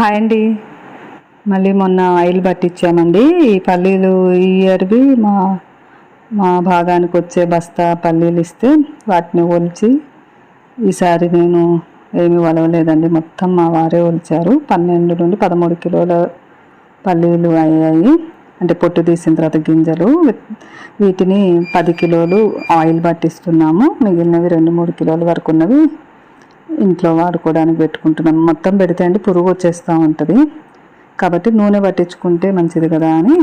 Hi అండి. మళ్ళీ మొన్న ఆయిల్ పట్టించామండి. ఈ పల్లీలు ఈ ఇయర్వి మా మా భాగానికి వచ్చే బస్తా పల్లీలు ఇస్తే వాటిని ఒలిచి ఈసారి నేను ఏమి వలవలేదండి. మొత్తం మా వారే ఒలిచారు. పన్నెండు నుండి పదమూడు కిలోల పల్లీలు అయ్యాయి. అంటే పొట్టు తీసిన తర్వాత గింజలు. వీటిని పది కిలోలు ఆయిల్ పట్టిస్తున్నాము. మిగిలినవి రెండు మూడు కిలోల వరకు ఉన్నవి ఇంట్లో వాడుకోవడానికి పెట్టుకుంటున్నాం. మొత్తం పెడితే అండి పురుగు వచ్చేస్తూ ఉంటుంది. కాబట్టి నూనె పట్టించుకుంటే మంచిది కదా అని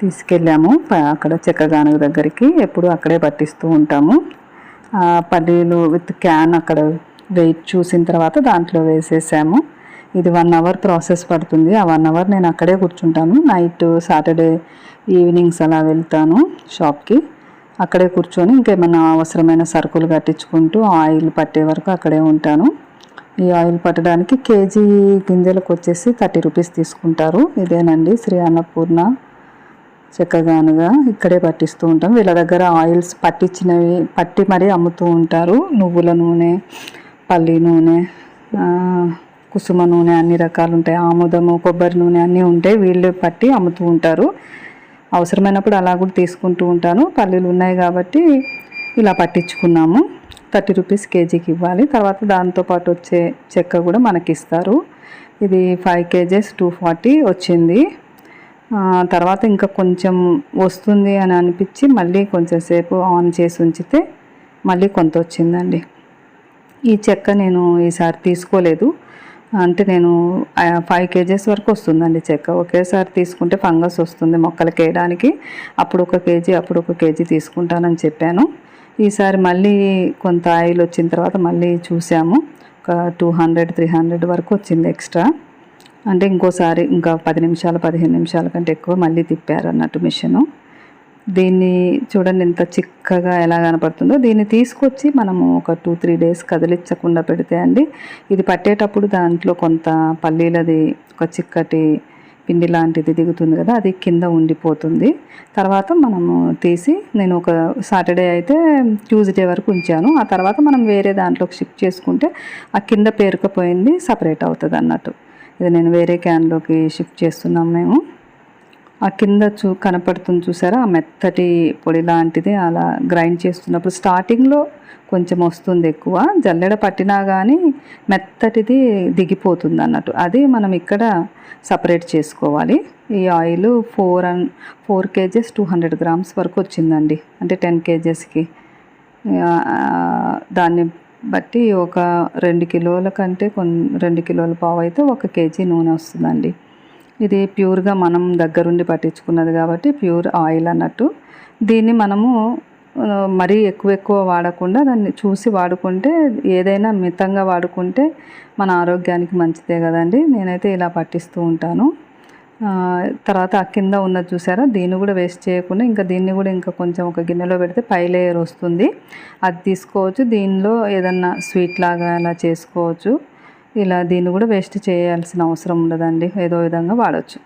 తీసుకెళ్ళాము. ప- అక్కడ చెక్కగానుగ దగ్గరికి ఎప్పుడు అక్కడే పట్టిస్తూ ఉంటాము. ఆ పల్లీలు విత్ క్యాన్ అక్కడ వెయిట్ చూసిన తర్వాత దాంట్లో వేసేసాము. ఇది వన్ అవర్ ప్రాసెస్ పడుతుంది. ఆ వన్ అవర్ నేను అక్కడే కూర్చుంటాను. నైట్ సాటర్డే ఈవినింగ్స్ అలా వెళ్తాను షాప్కి. అక్కడే కూర్చొని ఇంకేమైనా అవసరమైన సరుకులు కట్టించుకుంటూ ఆయిల్ పట్టే వరకు అక్కడే ఉంటాను. ఈ ఆయిల్ పట్టడానికి కేజీ గింజలకు వచ్చేసి థర్టీ రూపీస్ తీసుకుంటారు. ఇదేనండి శ్రీ అన్నపూర్ణ చక్కగానుగా. ఇక్కడే పట్టిస్తూ ఉంటాం. వీళ్ళ దగ్గర ఆయిల్స్ పట్టించినవి పట్టి మరీ అమ్ముతూ ఉంటారు. నువ్వుల నూనె పల్లి నూనె కుసుమ నూనె అన్ని రకాలు ఉంటాయి. ఆముదము కొబ్బరి నూనె అన్నీ ఉంటాయి వీళ్ళు పట్టి అమ్ముతూ ఉంటారు. అవసరమైనప్పుడు అలా కూడా తీసుకుంటూ ఉంటాను. పల్లీలు ఉన్నాయి కాబట్టి ఇలా పట్టించుకున్నాము. థర్టీ రూపీస్ కేజీకి ఇవ్వాలి. తర్వాత దాంతోపాటు వచ్చే చెక్క కూడా మనకి ఇస్తారు ఇది ఫైవ్ కేజెస్ టూ ఫార్టీ వచ్చింది. తర్వాత ఇంకా కొంచెం వస్తుంది అని అనిపించి మళ్ళీ కొంచెం సేపు ఆన్ చేసి ఉంచితే మళ్ళీ కొంత వచ్చిందండి. ఈ చెక్క నేను ఈసారి తీసుకోలేదు. అంటే నేను ఫైవ్ కేజెస్ వరకు వస్తుందండి చెక్క. ఒకేసారి తీసుకుంటే ఫంగస్ వస్తుంది మొక్కలకి వేయడానికి అప్పుడు ఒక కేజీ అప్పుడు ఒక కేజీ తీసుకుంటానని చెప్పాను. ఈసారి మళ్ళీ కొంత ఆయిల్ వచ్చిన తర్వాత మళ్ళీ చూసాము. ఒక టూ హండ్రెడ్ త్రీ హండ్రెడ్ వరకు వచ్చింది ఎక్స్ట్రా. అంటే ఇంకోసారి ఇంకా పది నిమిషాలు పదిహేను నిమిషాల కంటే ఎక్కువ మళ్ళీ తిప్పారు అన్నట్టు మిషను. దీన్ని చూడండి ఎంత చిక్కగా ఎలా కనపడుతుందో. దీన్ని తీసుకొచ్చి మనము ఒక టూ త్రీ డేస్ కదిలించకుండా పెడితే అండి ఇది పట్టేటప్పుడు దాంట్లో కొంత పల్లీలది ఒక చిక్కటి పిండి లాంటిది దిగుతుంది కదా అది కింద ఉండిపోతుంది. తర్వాత మనము తీసి నేను ఒక సాటర్డే అయితే ట్యూస్డే వరకు ఉంచాను. ఆ తర్వాత మనం వేరే దాంట్లోకి షిఫ్ట్ చేసుకుంటే ఆ కింద పేరుకుపోయింది సపరేట్ అవుతుంది అన్నట్టు ఇది నేను వేరే క్యాన్లోకి షిఫ్ట్ చేస్తున్నాం మేము. ఆ కింద చూ కనపడుతుంది చూసారా? ఆ మెత్తటి పొడి లాంటిది అలా గ్రైండ్ చేస్తున్నప్పుడు స్టార్టింగ్లో కొంచెం వస్తుంది ఎక్కువ. జల్లెడ పట్టినా కానీ మెత్తటిది దిగిపోతుంది అన్నట్టు అది మనం ఇక్కడ సపరేట్ చేసుకోవాలి. ఈ oil four and four kgs two hundred grams వరకు వచ్చిందండి. అంటే టెన్ కేజెస్కి. దాన్ని బట్టి ఒక రెండు కిలోల కంటే కొన్ని రెండు కిలోల పావు అయితే ఒక కేజీ నూనె వస్తుందండి. ఇది ప్యూర్గా మనం దగ్గరుండి పట్టించుకున్నది కాబట్టి ప్యూర్ ఆయిల్ అన్నట్టు. దీన్ని మనము మరీ ఎక్కువ ఎక్కువ వాడకుండా దాన్ని చూసి వాడుకుంటే ఏదైనా మితంగా వాడుకుంటే మన ఆరోగ్యానికి మంచిదే కదండి. నేనైతే ఇలా పట్టిస్తూ ఉంటాను. తర్వాత ఆ కింద ఉన్నది చూసారా? దీన్ని కూడా వేస్ట్ చేయకుండా ఇంకా దీన్ని కూడా ఇంకా కొంచెం ఒక గిన్నెలో పెడితే పై లేయర్ వస్తుంది. అది తీసుకోవచ్చు. దీనిలో ఏదన్నా స్వీట్ లాగా అలా చేసుకోవచ్చు. ఇలా దీన్ని కూడా వేస్ట్ చేయాల్సిన అవసరం ఉండదండి. ఏదో విధంగా వాడచ్చు.